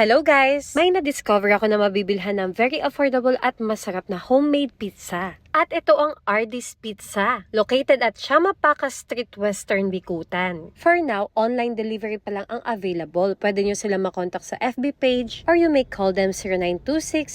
Hello guys! May na-discover ako na mabibilhan ng very affordable at masarap na homemade pizza. At ito ang Ardy's Pizza, located at Chamapaka Street, Western Bikutan. For now, online delivery pa lang ang available. Pwede nyo sila makontak sa FB page or you may call them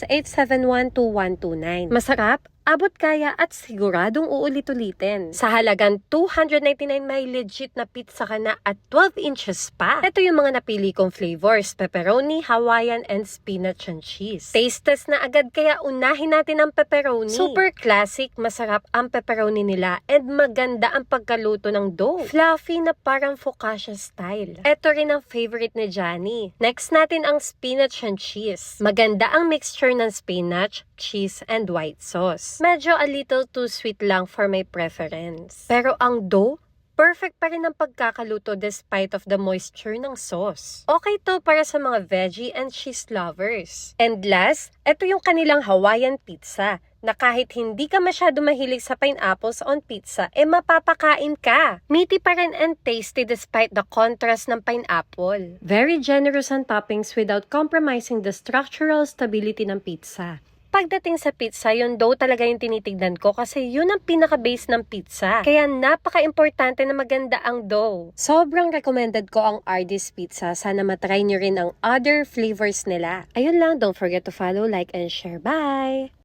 0926-871-2129. Masarap, abot kaya at siguradong uulit-ulitin. Sa halagang 299 may legit na pizza ka na at 12 inches pa. Ito yung mga napili kong flavors, pepperoni, Hawaiian, and spinach and cheese. Taste test na agad kaya unahin natin ang pepperoni. Super classic, masarap ang pepperoni nila and maganda ang pagkaluto ng dough. Fluffy na parang focaccia style. Ito rin ang favorite ni Johnny. Next natin ang spinach and cheese. Maganda ang mixture ng spinach, cheese, and white sauce. Medyo a little too sweet lang for my preference. Pero ang dough, perfect pa rin ang pagkakaluto despite of the moisture ng sauce. Okay to para sa mga veggie and cheese lovers. And last, ito yung kanilang Hawaiian pizza na kahit hindi ka masyado mahilig sa pineapples on pizza, eh mapapakain ka. Meaty pa rin and tasty despite the contrast ng pineapple. Very generous ang toppings without compromising the structural stability ng pizza. Pagdating sa pizza, yung dough talaga yung tinitignan ko kasi yun ang pinaka-base ng pizza. Kaya napaka-importante na maganda ang dough. Sobrang recommended ko ang Ardy's Pizza. Sana matry nyo rin ang other flavors nila. Ayun lang, don't forget to follow, like, and share. Bye!